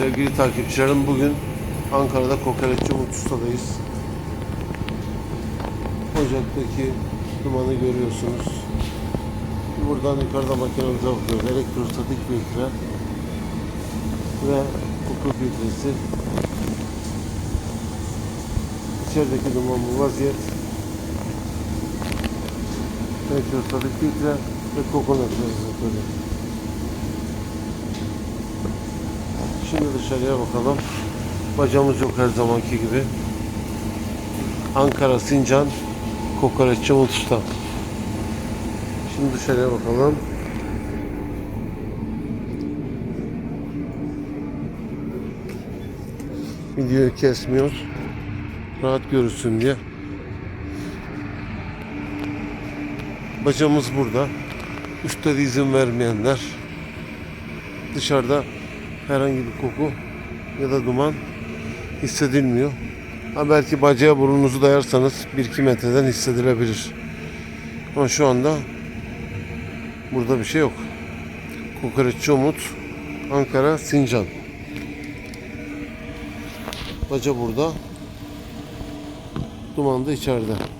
Sevgili takipçilerim bugün Ankara'da Kokoreççi Umut Usta'dayız. Ocaktaki dumanı görüyorsunuz. Buradan yukarıda makinemize bakıyoruz. Elektrostatik filtre ve koku filtresi. İçerideki duman bu vaziyet. Elektrostatik filtre ve kokonat rezervatörü. Şimdi dışarıya bakalım. Bacamız yok her zamanki gibi. Ankara Sincan Kokoreççi Umut Usta. Şimdi dışarıya bakalım. Videoyu kesmiyoruz. Rahat görürsün diye. Bacamız burada. Üstte izin vermeyenler. Dışarıda herhangi bir koku ya da duman hissedilmiyor. Ha belki bacaya burnunuzu dayarsanız 1-2 metreden hissedilebilir. Ama şu anda burada bir şey yok. Kokoreççi Umut, Ankara, Sincan. Baca burada. Duman da içeride.